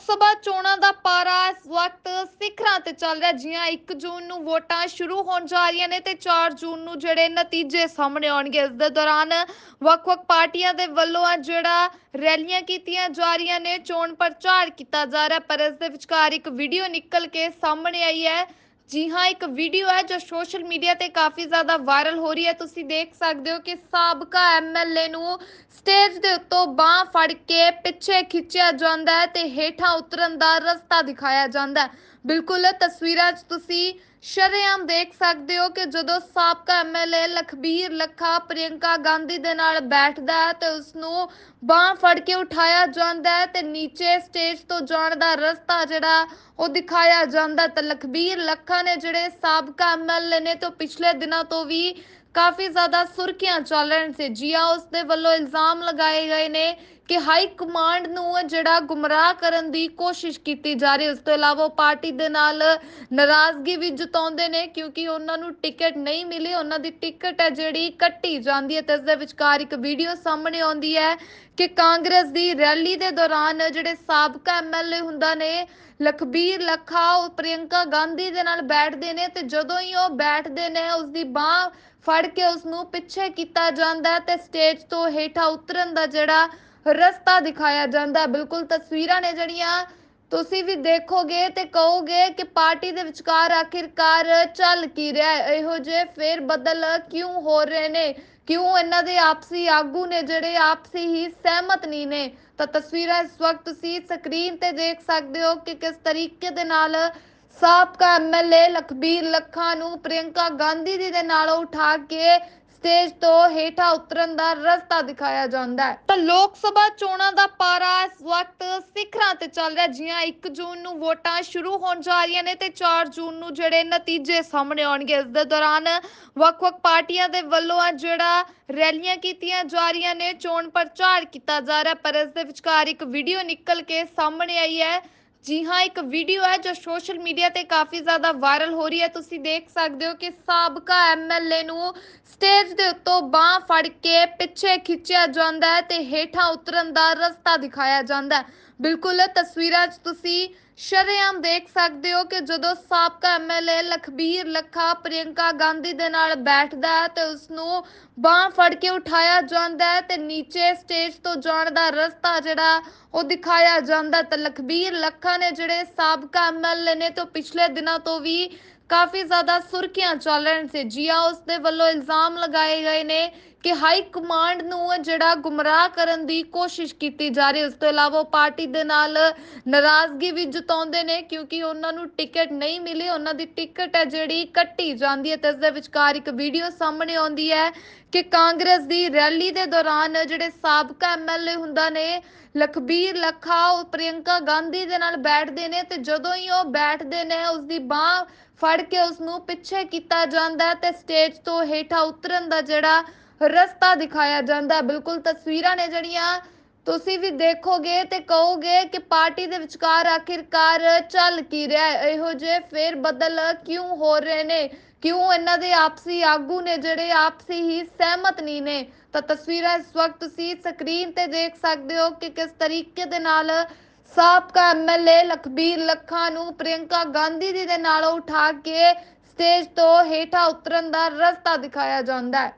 ਲੋਕ ਸਭਾ ਚੋਣਾਂ ਦਾ ਪਾਰਾ ਇਸ ਵਕਤ ਸਿਖਰਾਂ ਤੇ ਚੱਲ ਰਿਹਾ। ਜੀਆਂ 1 ਜੂਨ ਨੂੰ ਵੋਟਾਂ ਸ਼ੁਰੂ ਹੋਣ ਜਾ ਰਹੀਆਂ ਨੇ ਤੇ 4 ਜੂਨ ਨੂੰ ਜਿਹੜੇ ਨਤੀਜੇ ਸਾਹਮਣੇ ਆਉਣਗੇ। ਇਸ ਦੇ ਦੌਰਾਨ ਵੱਖ-ਵੱਖ ਪਾਰਟੀਆਂ ਦੇ ਵੱਲੋਂ ਆ ਜਿਹੜਾ ਰੈਲੀਆਂ ਕੀਤੀਆਂ ਜਾ ਰਹੀਆਂ ਨੇ, ਚੋਣ ਪ੍ਰਚਾਰ ਕੀਤਾ ਜਾ ਰਿਹਾ। ਪਰ ਇਸ ਦੇ ਵਿਚਕਾਰ ਇੱਕ ਵੀਡੀਓ ਨਿਕਲ ਕੇ ਸਾਹਮਣੇ ਆਈ ਹੈ। ਜੀ ਹਾਂ, ਇੱਕ ਵੀਡੀਓ ਹੈ ਜੋ ਸੋਸ਼ਲ ਮੀਡੀਆ ਤੇ ਕਾਫੀ ਜ਼ਿਆਦਾ ਵਾਇਰਲ ਹੋ ਰਹੀ ਹੈ। ਤੁਸੀਂ ਦੇਖ ਸਕਦੇ ਹੋ ਕਿ ਸਾਬਕਾ ਐਮਐਲਏ ਨੂੰ ਸਟੇਜ ਦੇ ਉੱਤੋਂ ਬਾਹ ਫੜ ਕੇ ਪਿੱਛੇ ਖਿੱਚਿਆ ਜਾਂਦਾ ਹੈ ਤੇ ਹੇਠਾਂ ਉਤਰਨ ਦਾ ਰਸਤਾ ਦਿਖਾਇਆ ਜਾਂਦਾ ਹੈ। ਬਿਲਕੁਲ, ਤਸਵੀਰਾਂ 'ਚ ਤੁਸੀਂ ਸ਼ਰੇਆਮ ਦੇਖ ਸਕਦੇ ਹੋ ਕਿ ਜਦੋਂ ਸਾਬਕਾ ਐਮਐਲਏ ਲਖਬੀਰ ਲੱਖਾ ਪ੍ਰਿਯੰਕਾ ਗਾਂਧੀ ਦੇ ਨਾਲ ਬੈਠਦਾ ਹੈ ਤੇ ਉਸ ਨੂੰ ਬਾਹ ਫੜ ਕੇ ਉਠਾਇਆ ਜਾਂਦਾ ਹੈ ਤੇ ਨੀਚੇ ਸਟੇਜ ਤੋਂ ਜਾਣ ਦਾ ਰਸਤਾ ਜਿਹੜਾ ਉਹ ਦਿਖਾਇਆ ਜਾਂਦਾ ਹੈ। ਤਾਂ ਲਖਬੀਰ ਲੱਖਾ ਨੇ ਜਿਹੜੇ ਸਾਬਕਾ ਐਮਐਲਏ ਨੇ ਤੋਂ ਪਿਛਲੇ ਦਿਨਾਂ ਤੋਂ ਵੀ ਕਾਫੀ ਜ਼ਿਆਦਾ ਸੁਰਖੀਆਂ ਚੱਲ ਰਹੀਆਂ ਸੀ। ਜੀ ਉਸ ਦੇ ਵੱਲੋਂ ਇਲਜ਼ਾਮ ਲਗਾਏ ਗਏ ਨੇ ਕਿ ਹਾਈ ਕਮਾਂਡ ਨੂੰ ਜਿਹੜਾ ਗੁੰਮਰਾਹ ਕਰਨ ਦੀ ਕੋਸ਼ਿਸ਼ ਕੀਤੀ ਜਾ ਰਹੀ ਉਸ ਤੋਂ ਇਲਾਵਾ ਪਾਰਟੀ ਦੇ ਨਾਲ ਨਾਰਾਜ਼ਗੀ ਵੀ ਜਤਾਉਂਦੇ ਨੇ ਕਿਉਂਕਿ ਉਹਨਾਂ ਨੂੰ ਟਿਕਟ ਨਹੀਂ ਮਿਲੀ। ਉਹਨਾਂ ਦੀ ਟਿਕਟ ਹੈ ਜਿਹੜੀ ਕੱਟੀ ਜਾਂਦੀ ਹੈ ਤੇ ਇਸ ਦੇ ਵਿਚਕਾਰ ਇੱਕ ਵੀਡੀਓ ਸਾਹਮਣੇ ਆਉਂਦੀ ਹੈ ਕਿ ਕਾਂਗਰਸ ਦੀ ਰੈਲੀ ਦੇ ਦੌਰਾਨ ਜਿਹੜੇ ਸਾਬਕਾ ਐਮਐਲਏ ਹੁੰਦਾ ਨੇ, ਲਖਬੀਰ ਲੱਖਾ, ਉਹ ਪ੍ਰਿਯੰਕਾ ਗਾਂਧੀ ਦੇ ਨਾਲ ਬੈਠਦੇ ਨੇ ਤੇ ਜਦੋਂ ਹੀ ਉਹ ਬੈਠਦੇ ਨੇ, ਉਸ ਦੀ ਬਾਹ ਫੜ ਕੇ ਉਸ ਨੂੰ ਪਿੱਛੇ ਕੀਤਾ ਜਾਂਦਾ ਤੇ ਸਟੇਜ ਤੋਂ ਹੇਠਾਂ ਉਤਰਨ ਦਾ ਜਿਹੜਾ ਰਸਤਾ ਦਿਖਾਇਆ ਜਾਂਦਾ। ਬਿਲਕੁਲ ਤਸਵੀਰਾਂ ਨੇ ਜਿਹੜੀਆਂ ਤੁਸੀਂ ਵੀ ਦੇਖੋਗੇ ਤੇ ਕਹੋਗੇ ਕਿ ਪਾਰਟੀ ਦੇ ਵਿਚਕਾਰ ਆਖਿਰਕਾਰ ਚੱਲ ਕੀ ਰਿਹਾ ਇਹੋ ਜਿਹੇ ਫੇਰ ਬਦਲ ਕਿਉਂ ਹੋ ਰਹੇ ਨੇ? ਕਿਉਂ ਇਹਨਾਂ ਦੇ ਆਪਸੀ ਆਗੂ ਨੇ ਜਿਹੜੇ ਆਪਸੀ ਹੀ ਸਹਿਮਤ ਨਹੀਂ ਨੇ? ਤਾਂ ਤਸਵੀਰਾਂ ਇਸ ਵਕਤ ਤੁਸੀਂ ਸਕਰੀਨ ਤੇ ਦੇਖ ਸਕਦੇ ਹੋ ਕਿ ਕਿਸ ਤਰੀਕੇ ਦੇ ਨਾਲ ਸਾਬਕਾ ਐਮਐਲਏ ਲਖਬੀਰ ਲੱਖਾ ਨੂੰ ਪ੍ਰਿਯੰਕਾ ਗਾਂਧੀ ਜੀ ਦੇ ਨਾਲ ਉਠਾ ਕੇ ਸਟੇਜ ਤੋਂ ਹੇਠਾਂ ਉਤਰਨ ਦਾ ਰਸਤਾ ਦਿਖਾਇਆ ਜਾਂਦਾ ਹੈ। ਤਾਂ ਲੋਕ ਸਭਾ ਚੋਣਾਂ ਦਾ ਪਾਰਾ ਇਸ ਵਕਤ ਸਿਖਰਾਂ ਤੇ ਚੱਲ ਰਿਹਾ ਜੀਆਂ 1 ਜੂਨ ਨੂੰ ਵੋਟਾਂ ਸ਼ੁਰੂ ਹੋਣ ਜਾ ਰਹੀਆਂ ਨੇ ਤੇ 4 ਜੂਨ ਨੂੰ ਜਿਹੜੇ ਨਤੀਜੇ ਸਾਹਮਣੇ ਆਉਣਗੇ। ਇਸ ਦੇ ਦੌਰਾਨ ਵੱਖ-ਵੱਖ ਪਾਰਟੀਆਂ ਦੇ ਵੱਲੋਂ ਆ ਜਿਹੜਾ ਰੈਲੀਆਂ ਕੀਤੀਆਂ ਜਾ ਰਹੀਆਂ ਨੇ, ਚੋਣ ਪ੍ਰਚਾਰ ਕੀਤਾ ਜਾ ਰਿਹਾ ਪਰ ਇਸ ਦੇ ਵਿਚਕਾਰ ਇੱਕ ਵੀਡੀਓ ਨਿਕਲ ਕੇ ਸਾਹਮਣੇ ਆਈ ਹੈ। ਜੀ ਹਾਂ, ਇੱਕ ਵੀਡੀਓ ਹੈ ਜੋ ਸੋਸ਼ਲ ਮੀਡੀਆ ਤੇ ਕਾਫੀ ਜ਼ਿਆਦਾ ਵਾਇਰਲ ਹੋ ਰਹੀ ਹੈ। ਤੁਸੀਂ ਦੇਖ ਸਕਦੇ ਹੋ ਕਿ ਸਾਬਕਾ ਐਮਐਲਏ ਨੂੰ ਸਟੇਜ ਦੇ ਉੱਤੋਂ ਬਾਹ ਫੜ ਕੇ ਪਿੱਛੇ ਖਿੱਚਿਆ ਜਾਂਦਾ ਹੈ ਤੇ ਹੇਠਾਂ ਉਤਰਨ ਦਾ ਰਸਤਾ ਦਿਖਾਇਆ ਜਾਂਦਾ ਹੈ। ਬਿਲਕੁਲ, ਤਸਵੀਰਾਂ 'ਚ ਤੁਸੀਂ ਸ਼ਰੇਆਮ ਦੇਖ ਸਕਦੇ ਹੋ ਕਿ ਜਦੋਂ ਸਾਬਕਾ ਐਮਐਲਏ ਲਖਬੀਰ ਲੱਖਾ ਪ੍ਰਿਯੰਕਾ ਗਾਂਧੀ ਦੇ ਨਾਲ ਬੈਠਦਾ ਹੈ ਤੇ ਉਸ ਨੂੰ ਬਾਹ ਫੜ ਕੇ ਉਠਾਇਆ ਜਾਂਦਾ ਹੈ ਤੇ ਨੀਚੇ ਸਟੇਜ ਤੋਂ ਜਾਣ ਦਾ ਰਸਤਾ ਜਿਹੜਾ ਉਹ ਦਿਖਾਇਆ ਜਾਂਦਾ ਤੇ ਲਖਬੀਰ ਲੱਖਾ ਨੇ ਜਿਹੜੇ ਸਾਬਕਾ ਐਮਐਲਏ ਨੇ ਤੋਂ ਪਿਛਲੇ ਦਿਨਾਂ ਤੋਂ ਵੀ ਕਾਫੀ ਜ਼ਿਆਦਾ ਸੁਰਖੀਆਂ ਚੱਲ ਰਹੀਆਂ ਸੀ। ਜੀ ਉਸ ਦੇ ਵੱਲੋਂ ਇਲਜ਼ਾਮ ਲਗਾਏ ਗਏ ਨੇ ਕਿ ਹਾਈ ਕਮਾਂਡ ਨੂੰ ਜਿਹੜਾ ਗੁੰਮਰਾਹ ਕਰਨ ਦੀ ਕੋਸ਼ਿਸ਼ ਕੀਤੀ ਜਾ ਰਹੀ ਉਸ ਤੋਂ ਇਲਾਵਾ ਉਹ ਪਾਰਟੀ ਦੇ ਨਾਲ ਨਾਰਾਜ਼ਗੀ ਵੀ ਜਤਾਉਂਦੇ ਨੇ ਕਿਉਂਕਿ ਉਹਨਾਂ ਨੂੰ ਟਿਕਟ ਨਹੀਂ ਮਿਲੀ। ਉਹਨਾਂ ਦੀ ਟਿਕਟ ਹੈ ਜਿਹੜੀ ਕੱਟੀ ਜਾਂਦੀ ਹੈ ਤੇ ਇਸ ਦੇ ਵਿਚਕਾਰ ਇੱਕ ਵੀਡੀਓ ਸਾਹਮਣੇ ਆਉਂਦੀ ਹੈ ਕਿ ਕਾਂਗਰਸ ਦੀ ਰੈਲੀ ਦੇ ਦੌਰਾਨ ਜਿਹੜੇ ਸਾਬਕਾ ਐਮਐਲਏ ਹੁੰਦਾ ਨੇ, ਲਖਬੀਰ ਲੱਖਾ, ਉਹ ਪ੍ਰਿਯੰਕਾ ਗਾਂਧੀ ਦੇ ਨਾਲ ਬੈਠਦੇ ਨੇ ਤੇ ਜਦੋਂ ਹੀ ਉਹ ਬੈਠਦੇ ਨੇ ਉਸ ਦੀ ਬਾਹ ਫੜ ਕੇ ਉਸ ਨੂੰ ਪਿੱਛੇ ਕੀਤਾ ਜਾਂਦਾ ਤੇ ਸਟੇਜ ਤੋਂ ਹੇਠਾਂ ਉਤਰਨ ਦਾ ਜਿਹੜਾ ਰਸਤਾ ਦਿਖਾਇਆ ਜਾਂਦਾ। ਬਿਲਕੁਲ ਤਸਵੀਰਾਂ ਨੇ ਜਿਹੜੀਆਂ ਤੁਸੀਂ ਵੀ ਦੇਖੋਗੇ ਤੇ ਕਹੋਗੇ ਕਿ ਪਾਰਟੀ ਦੇ ਵਿਚਕਾਰ ਆਖਿਰਕਾਰ ਚੱਲ ਕੀ ਰਿਹਾ ਹੈ? ਇਹੋ ਜਿਹੇ ਫੇਰ ਬਦਲ ਕਿਉਂ ਹੋ ਰਹੇ ਨੇ? ਕਿਉਂ ਇਹਨਾਂ ਦੇ ਆਪਸੀ ਆਗੂ ਨੇ ਜਿਹੜੇ ਆਪਸੀ ਹੀ ਸਹਿਮਤ ਨਹੀਂ ਨੇ? ਤਾਂ ਤਸਵੀਰਾਂ ਇਸ ਵਕਤ ਤੁਸੀਂ ਸਕਰੀਨ ਤੇ ਦੇਖ ਸਕਦੇ ਹੋ ਕਿ ਕਿਸ ਤਰੀਕੇ ਦੇ ਨਾਲ ਸਾਬਕਾ ਐਮਐਲਏ ਲਖਬੀਰ ਲੱਖਾ ਨੂੰ ਪ੍ਰਿਯੰਕਾ ਗਾਂਧੀ ਜੀ ਦੇ ਨਾਲ ਉਠਾ ਕੇ ਸਟੇਜ ਤੋਂ ਹੇਠਾਂ ਉਤਰਨ ਦਾ ਰਸਤਾ ਦਿਖਾਇਆ ਜਾਂਦਾ ਹੈ।